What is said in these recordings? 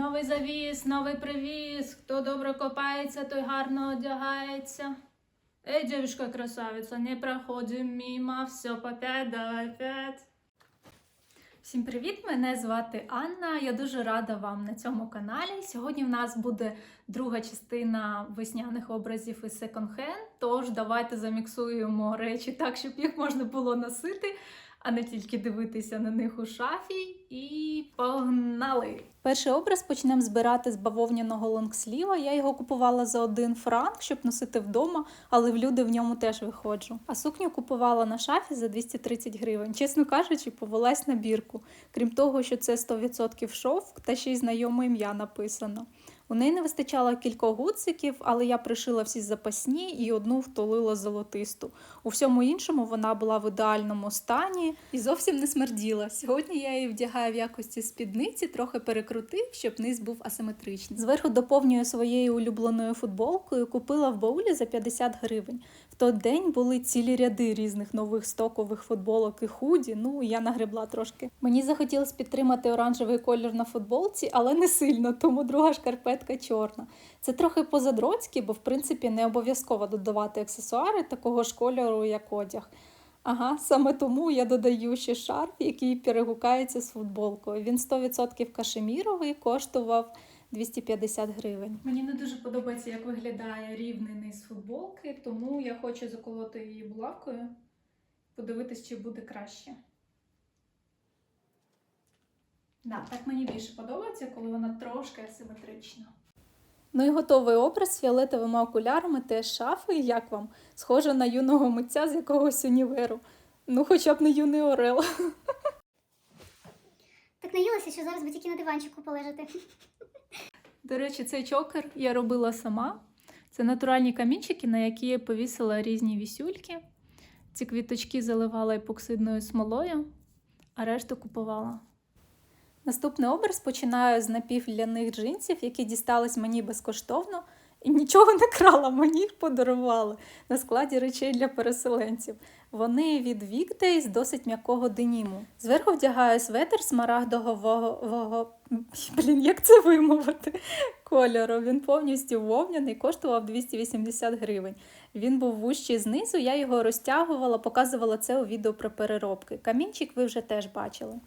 Новий завіс, новий привіз. Хто добре копається, той гарно одягається. Эй, девушка красавица, не проходим мимо, все по пять, давай пять. Всім привіт! Мене звати Анна. Я дуже рада вам на цьому каналі. Сьогодні в нас буде друга частина весняних образів із Hand. Тож давайте заміксуємо речі так, щоб їх можна було носити, а не тільки дивитися на них у шафі. І погнали! Перший образ почнемо збирати з бавовняного лонгсліва. Я його купувала за один франк, щоб носити вдома, але в люди в ньому теж виходжу. А сукню купувала на шафі за 230 гривень. Чесно кажучи, повелась на бірку. Крім того, що це 100% шовк та ще й знайоме ім'я написано. У неї не вистачало кількох гудзиків, але я пришила всі запасні і одну втулила золотисту. У всьому іншому вона була в ідеальному стані і зовсім не смерділа. Сьогодні я її вдягаю в якості спідниці, трохи перекрутив, щоб низ був асиметричний. Зверху доповнюю своєю улюбленою футболкою. Купила в баулі за 50 гривень. В той день були цілі ряди різних нових стокових футболок і худі. Ну я нагребла трошки. Мені захотілося підтримати оранжевий колір на футболці, але не сильно, тому друга шкарпетка чорна. Це трохи позадроцьки, бо в принципі не обов'язково додавати аксесуари такого ж кольору, як одяг. Ага, саме тому я додаю ще шарф, який перегукається з футболкою. Він 100% кашеміровий, коштував 250 гривень. Мені не дуже подобається, як виглядає рівний низ футболки, тому я хочу заколоти її булавкою, подивитись, чи буде краще. Да, так мені більше подобається, коли вона трошки асиметрична. Ну і готовий образ з фіолетовими окулярами теж шафи. Як вам? Схоже на юного митця з якогось універу. Ну, хоча б не юний Орел. Так наїлася, що зараз би тільки на диванчику полежати. До речі, цей чокер я робила сама. Це натуральні камінчики, на які я повісила різні вісюльки. Ці квіточки заливала епоксидною смолою, а решту купувала. Наступний образ починаю з напівляних джинсів, які дістались мені безкоштовно, і нічого не крала, мені їх подарували на складі речей для переселенців. Вони від Weekdays досить м'якого деніму. Зверху вдягаю светр смарагдового, блін, як це вимовити? Кольору. Він повністю вовняний, коштував 280 гривень. Він був вущий знизу, я його розтягувала, показувала це у відео про переробки. Камінчик ви вже теж бачили.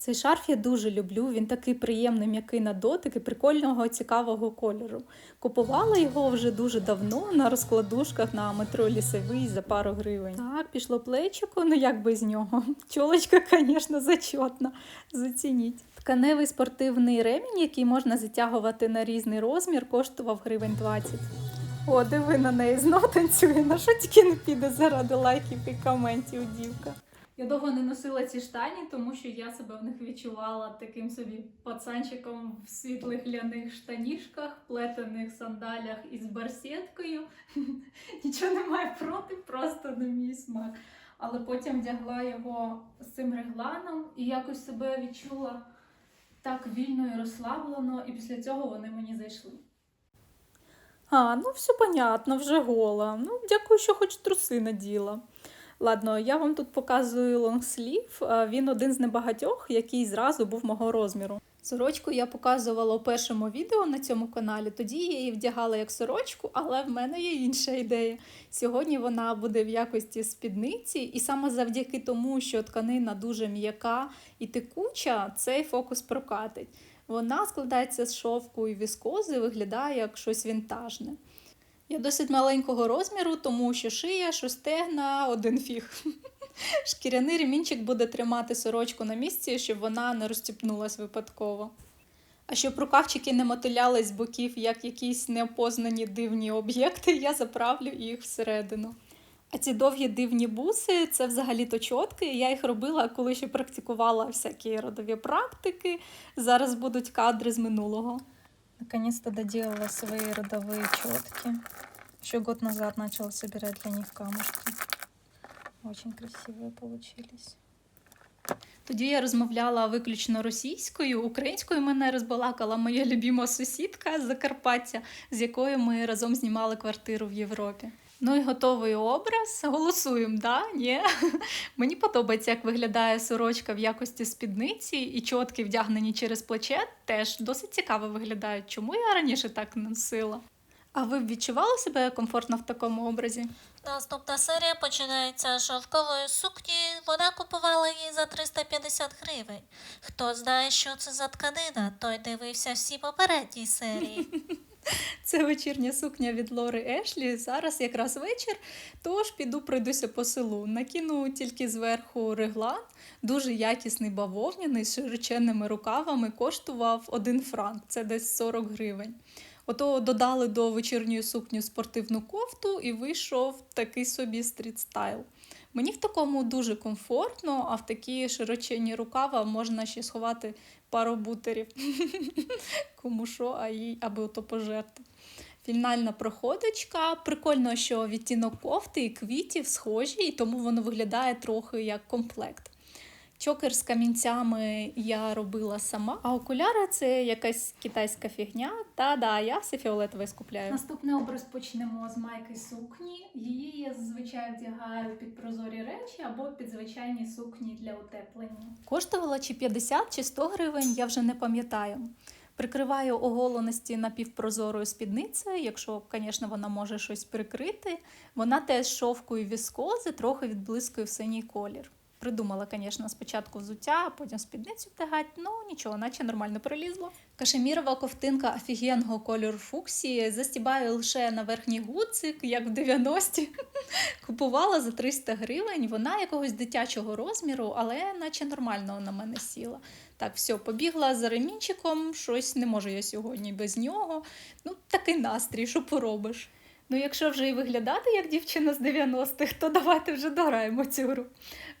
Цей шарф я дуже люблю. Він такий приємний, м'який на дотик і прикольного, цікавого кольору. Купувала його вже дуже давно на розкладушках на метро лісовий за пару гривень. Так, пішло плечико, ну як без нього. Чолочка, звісно, зачотна. Зацініть. Тканевий спортивний ремінь, який можна затягувати на різний розмір, коштував гривень 20. О, диви на неї знов танцює. На що тільки не піде заради лайків і коментів, дівка. Я довго не носила ці штані, тому що я себе в них відчувала таким собі пацанчиком в світлих ляних штанішках, плетених сандалях із барсеткою. Нічого немає проти, просто не мій смак. Але потім вдягла його з цим регланом і якось себе відчула так вільно і розслаблено, і після цього вони мені зайшли. А, ну все понятно, вже гола. Ну, дякую, що хоч труси наділа. Ладно, я вам тут показую лонгслів. Він один з небагатьох, який зразу був мого розміру. Сорочку я показувала у першому відео на цьому каналі. Тоді я її вдягала як сорочку, але в мене є інша ідея. Сьогодні вона буде в якості спідниці, і саме завдяки тому, що тканина дуже м'яка і текуча, цей фокус прокатить. Вона складається з шовку і віскози, виглядає як щось вінтажне. Я досить маленького розміру, тому що шия, що стегна, один фіг. Шкіряний ремінчик буде тримати сорочку на місці, щоб вона не розтіпнулась випадково. А щоб рукавчики не мотилялись з боків, як якісь неопознані дивні об'єкти, я заправлю їх всередину. А ці довгі дивні буси це взагалі-то чотки. Я їх робила, коли ще практикувала всякі родові практики. Зараз будуть кадри з минулого. Наконец-то доделала свои родовые четки. Еще год назад начала собирать для них камушки. Очень красивые получились. Тоді я розмовляла виключно російською, українською мене розбалакала моя любима сусідка з Закарпаття, з якою ми разом знімали квартиру в Європі. Ну і готовий образ. Голосуємо, да? Ні? Мені подобається, як виглядає сорочка в якості спідниці і чотки вдягнені через плече теж досить цікаво виглядають. Чому я раніше так носила? А ви б відчували себе комфортно в такому образі? Наступна серія починається з шовкової сукні. Вона купувала її за 350 гривень. Хто знає, що це за тканина, той дивився всі попередні серії. Це вечірня сукня від Лори Ешлі. Зараз якраз вечір, тож піду пройдуся по селу. Накину тільки зверху реглан, дуже якісний бавовняний з широченними рукавами, коштував один франк, це десь 40 гривень. Ото додали до вечірньої сукні спортивну кофту і вийшов такий собі стріт-стайл. Мені в такому дуже комфортно, а в такі широченні рукава можна ще сховати пару бутерів. Кому що, а їй аби ото пожерти. Фінальна проходочка. Прикольно, що відтінок кофти і квітів схожі, і тому воно виглядає трохи як комплект. Чокер з камінцями я робила сама, а окуляри це якась китайська фігня. Та-да, я все фіолетове скупляю. Наступний образ почнемо з майки сукні. Її я зазвичай вдягаю під прозорі речі або під звичайні сукні для утеплення. Коштувала чи 50, чи 100 гривень, я вже не пам'ятаю. Прикриваю оголеності напівпрозорою спідницею, якщо, звісно, вона може щось прикрити. Вона теж і віскози, трохи відблискує в синій колір. Придумала, звісно, спочатку взуття, а потім спідницю вдягати, ну нічого, наче нормально прилізло. Кашемірова ковтинка офігенного кольору фуксії. Застібаю лише на верхній гудзик, як в 90-ті. Купувала за 300 гривень. Вона якогось дитячого розміру, але наче нормально на мене сіла. Так, все, побігла за ремінчиком, щось не можу я сьогодні без нього. Ну, такий настрій, що поробиш. Ну, якщо вже і виглядати як дівчина з 90-х, то давайте вже дограємо цю гру.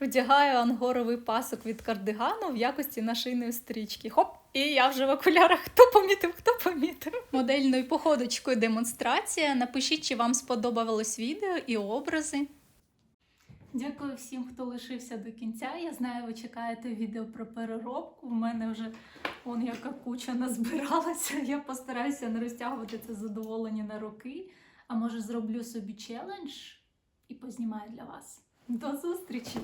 Вдягаю ангоровий пасок від кардигану в якості нашийної стрічки. Хоп! І я вже в окулярах. Хто помітив, хто помітив. Модельною походочкою демонстрація. Напишіть, чи вам сподобалось відео і образи. Дякую всім, хто лишився до кінця. Я знаю, ви чекаєте відео про переробку. У мене вже он яка куча назбиралася. Я постараюся не розтягувати це задоволення на роки. А може зроблю собі челендж і познімаю для вас. До зустрічі!